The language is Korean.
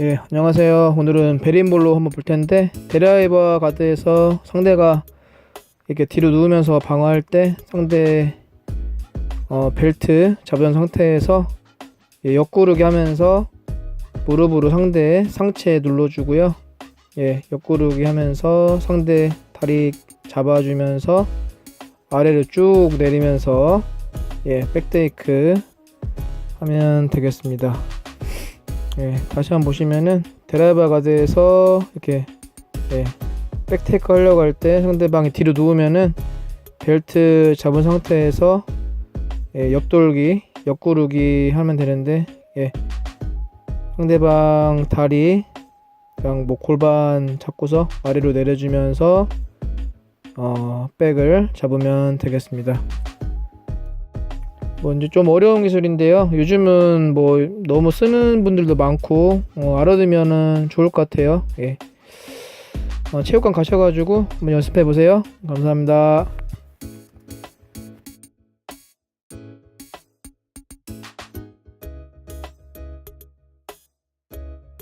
예, 안녕하세요. 오늘은 베린볼로 한번 볼 텐데 드라이버 가드에서 상대가 이렇게 뒤로 누우면서 방어할 때 상대 어, 벨트 잡은 상태에서 예, 옆구르기 하면서 무릎으로 상대 상체 눌러주고요. 예, 옆구르기 하면서 상대 다리 잡아주면서 아래로 쭉 내리면서 예, 백테이크 하면 되겠습니다. 예, 다시 한번 보시면은 드라이버 가드에서 이렇게 예, 백테이크 하려고 할 때 상대방이 뒤로 누우면은 벨트 잡은 상태에서 예, 옆돌기, 옆구르기 하면 되는데 예, 상대방 다리 그냥 뭐 골반 잡고서 아래로 내려주면서 어, 백을 잡으면 되겠습니다. 뭐 이제 좀 어려운 기술인데요. 요즘은 뭐 너무 쓰는 분들도 많고 어, 알아두면은 좋을 것 같아요. 예. 어, 체육관 가셔가지고 한번 연습해 보세요. 감사합니다.